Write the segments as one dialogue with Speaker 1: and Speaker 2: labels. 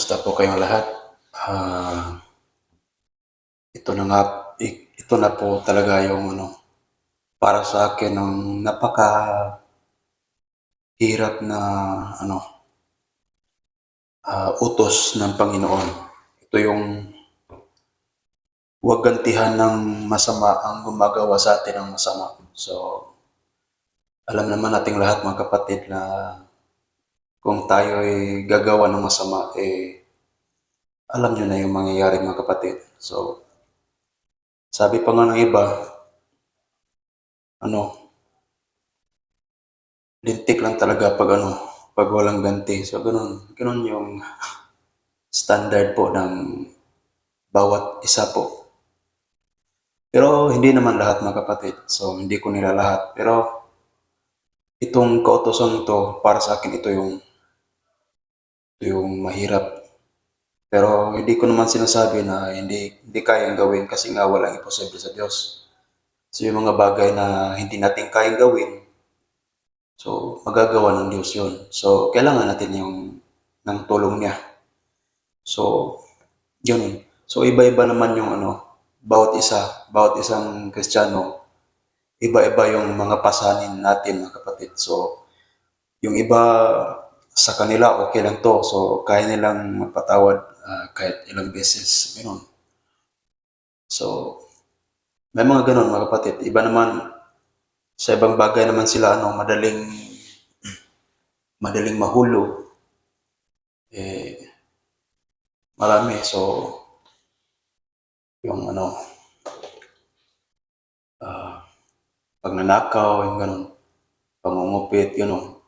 Speaker 1: Kumusta po kayong lahat? Ah, ito na nga, ito na po talaga yung ano, para sa akin ng napaka hirap na ano, ah, utos ng Panginoon. Ito yung huwag gantihan ng masama ang gumagawa sa atin ng masama. So, alam naman nating lahat mga kapatid na kung tayo ay gagawa ng masama, eh, alam nyo na yung mangyayari mga kapatid. So, sabi pa nga ng iba, ano, lintik lang talaga pag ano, pag walang ganti. So, ganun, ganun yung standard po ng bawat isa po. Pero hindi naman lahat mga kapatid. So, hindi ko nila lahat. Pero, itong kautosan to, para sa akin, ito yung yung mahirap. Pero hindi ko naman sinasabi na hindi hindi kayang gawin kasi nga walang imposible sa Diyos. So yung mga bagay na hindi natin kayang gawin, so magagawa ng Diyos yun. So kailangan natin yung ng tulong niya. So yun. So iba-iba naman yung ano, bawat isa, bawat isang Kristiyano, iba-iba yung mga pasanin natin mga kapatid. So yung iba sa kanila okay lang to. So, kaya nilang magpatawad ah, kahit ilang beses. Ganun. So, may mga ganun mga kapatid. Iba naman, sa ibang bagay naman sila, ano, madaling, madaling mahulog. Eh, marami. So, yung ano, ah, pagnanakaw, yung ganun, pangungupit, ganun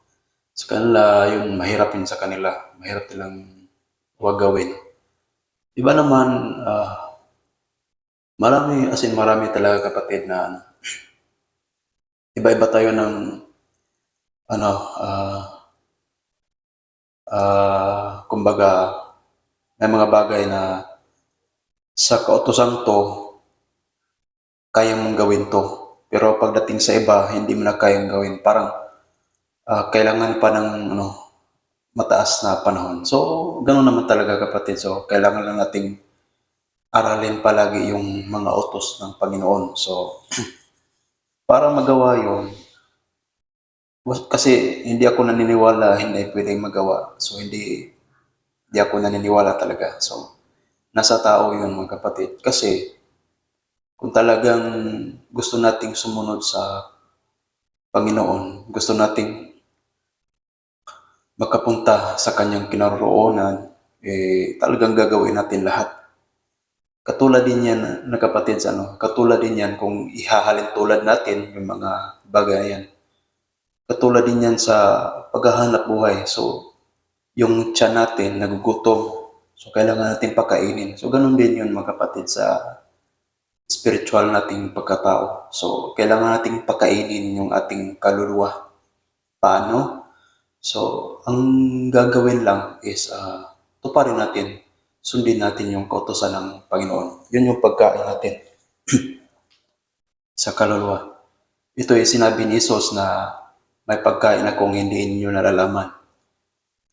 Speaker 1: sa kanila, yun, mahirap yun sa kanila. Mahirap nilang huwag gawin. Iba naman, ah, marami, as in marami talaga kapatid na ano, iba-iba tayo ng, ano, ah, ah, kumbaga, may mga bagay na sa kautosan to, kaya mong gawin to. Pero pagdating sa iba, hindi mo na kayang gawin. Parang, ah, kailangan pa ng ano, mataas na panahon. So, ganoon naman talaga kapatid. So, kailangan lang nating aralin palagi yung mga utos ng Panginoon. So, para magawa yun, kasi hindi ako naniniwala hindi pwedeng magawa. So, hindi, hindi ako naniniwala talaga. So, nasa tao yun mga kapatid. Kasi, kung talagang gusto nating sumunod sa Panginoon, gusto nating makapunta sa kanyang kinaroroonan, eh, talagang gagawin natin lahat. Katulad din yan, na kapatid, sa ano, katulad din yan kung ihahalin tulad natin yung mga bagay yan. Katulad din yan sa paghahanap buhay. So, yung tiyan natin nagugutom. So, kailangan natin pakainin. So, ganun din yun mga kapatid sa spiritual nating pagkatao. So, kailangan nating pakainin yung ating kaluluwa. Paano? So, ang gagawin lang is uh, tuparin natin, sundin natin yung kautosan ng Panginoon. Yun yung pagkain natin sa kaluluwa. Ito ay sinabi ni Jesus na may pagkain akong hindi inyo nalalaman.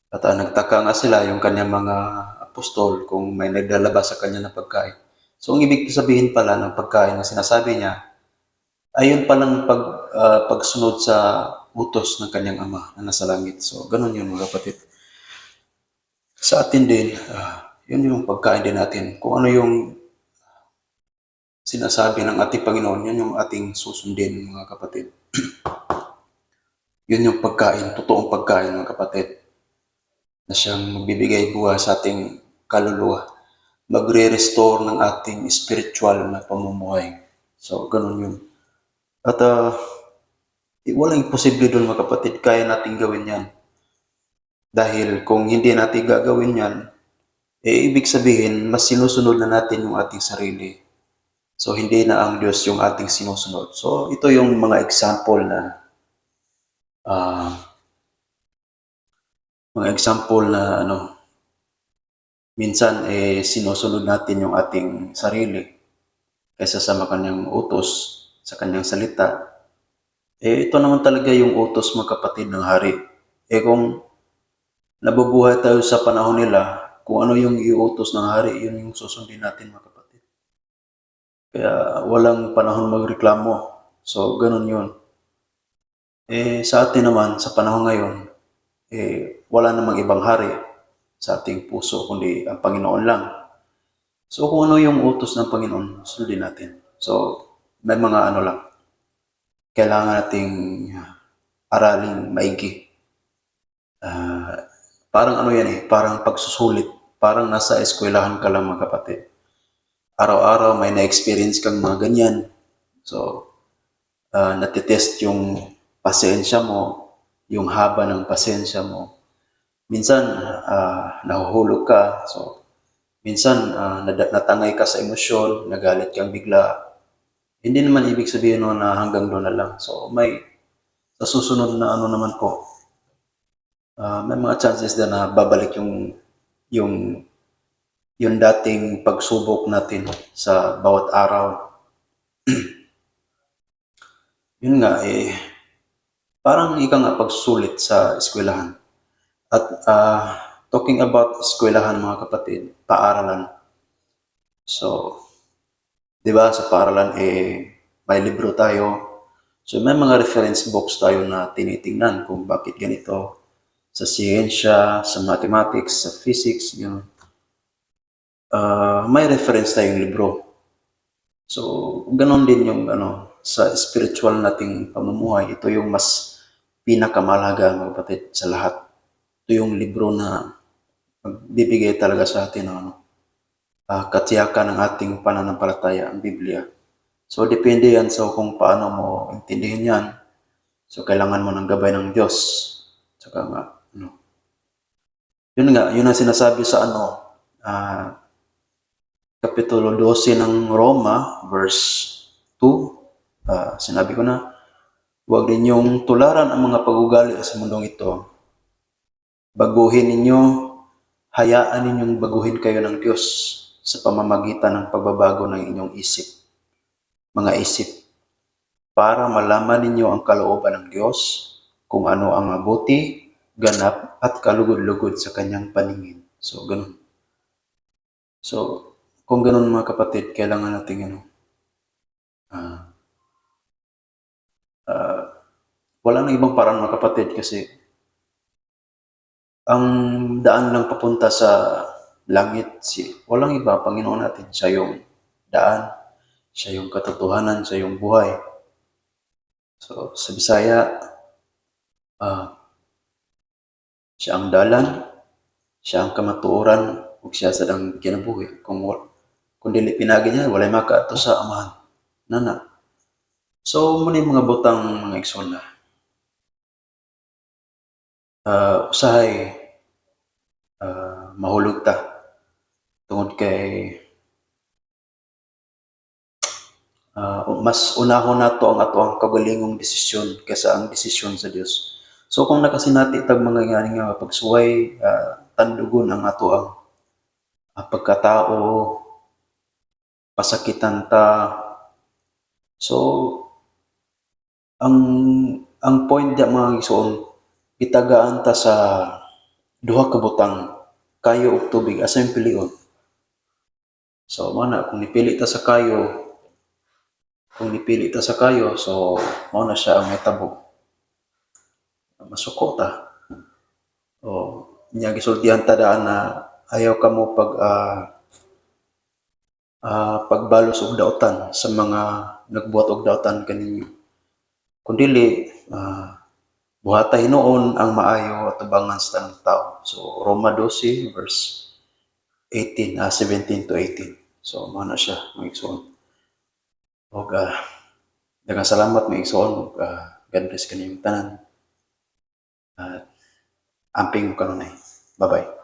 Speaker 1: At uh, nagtaka nga sila yung kanyang mga apostol kung may naglalabas sa kanya ng pagkain. So, ang ibig sabihin pala ng pagkain na sinasabi niya, ayun palang pag, ah, pagsunod sa utos ng kanyang ama na nasa langit. So, ganun yun mga kapatid. Sa atin din, ah, yun yung pagkain din natin. Kung ano yung sinasabi ng ating Panginoon, yun yung ating susundin mga kapatid. yun yung pagkain, totoong pagkain mga kapatid, na siyang magbibigay buhay sa ating kaluluwa, magre-restore ng ating spiritual na pamumuhay. So, ganun yun. At eh, walang imposible doon mga kapatid, kaya natin gawin yan. Dahil kung hindi natin gagawin yan, eh, ibig sabihin, mas sinusunod na natin yung ating sarili. So, hindi na ang Diyos yung ating sinusunod. So, ito yung mga example na ah, mga example na ano, minsan eh sinusunod natin yung ating sarili kaysa sa kanyang utos, sa kanyang salita. Eh, ito naman talaga yung utos mga kapatid ng hari. Eh, kung nabubuhay tayo sa panahon nila, kung ano yung iutos ng hari, yun yung susundin natin mga kapatid. Kaya walang panahon magreklamo. So, ganun yun. Eh, sa atin naman, sa panahon ngayon, eh, wala namang ibang hari sa ating puso, kundi ang Panginoon lang. So, kung ano yung utos ng Panginoon, sundin natin. So, may mga ano lang, kailangan nating aralin maigi. Ah, parang ano yan eh, parang pagsusulit, parang nasa eskwelahan ka lang mga kapatid. Araw-araw may na-experience kang mga ganyan. So, uh, natitest yung pasensya mo, yung haba ng pasensya mo. Minsan, ah, nahuhulog ka. So, minsan, ah, nada- natangay ka sa emosyon, nagalit kang bigla. Hindi naman ibig sabihin no na hanggang doon na lang. So, may sa susunod na ano naman po, ah, may mga chances na na babalik yung yung yung dating pagsubok natin sa bawat araw. Yun nga eh, parang ika nga pagsulit sa eskwelahan. At ah, talking about eskwelahan mga kapatid, paaralan. So, di ba sa paaralan eh, may libro tayo. So, may mga reference books tayo na tinitingnan kung bakit ganito sa siyensya, sa mathematics, sa physics, yun. Ah, may reference tayong libro. So, ganon din yung ano, sa spiritual nating pamumuhay. Ito yung mas pinakamalaga mga kapatid sa lahat. Ito yung libro na magbibigay talaga sa atin ng ano, ah, katiyakan ng ating pananampalataya, ang Biblia. So, depende yan sa kung paano mo intindihin yan. So, kailangan mo ng gabay ng Diyos. Tsaka nga, ano. Yun nga, yun ang sinasabi sa ano, ah, Kapitulo 12 ng Roma, verse 2. Ah, sinabi ko na, huwag ninyong tularan ang mga pag-ugali sa mundong ito. Baguhin ninyo, hayaan ninyong baguhin kayo ng Diyos sa pamamagitan ng pagbabago ng inyong isip, mga isip, para malaman ninyo ang kalooban ng Diyos, kung ano ang mabuti, ganap, at kalugod-lugod sa kanyang paningin. So, ganun. So, kung ganun mga kapatid, kailangan natin ano, ah, ah, wala nang ibang parang mga kapatid kasi ang daan lang papunta sa langit, si, walang iba, Panginoon natin, siya yung daan, siya yung katotohanan, siya yung buhay. So, sa Bisaya, ah, siya ang dalan, siya ang kamatuoran, ug siya sa dang kinabuhi. Kung, kung dili pinagi niya, walay makaato sa amahan. Nana. So, muna mga butang mga eksona. Uh, usahay, ah, mahulog ta. Tungod kay ah, mas unahon nato ang ato ang kagalingong desisyon kaysa ang desisyon sa Dios. So kung nakasinati tag mga ngani nga pagsuway, ah, tandugon ang ato ang ah, pagkatao, pasakitan ta. So ang ang point da mga igsoon itagaan ta sa duha ka butang kayo ug tubig asa yung pilion. So mana kung nipili ta sa kayo, kung nipili ta sa kayo, so mao na siya ang metabo. Masuko ta. O nya gisultihan ta daan na ayaw ka mo pag ah, ah, pagbalos og daotan sa mga nagbuhat og daotan kaninyo. Kundili ah, buhatay noon ang maayo at tubangan sa tanang tao. So Roma 12 verse 18, ah, 17 to 18. So mao na siya mga igsoon. Og ah, daghang salamat mga igsoon ug ah, God bless kaniyong tanan. At amping mo kanunay. Bye-bye.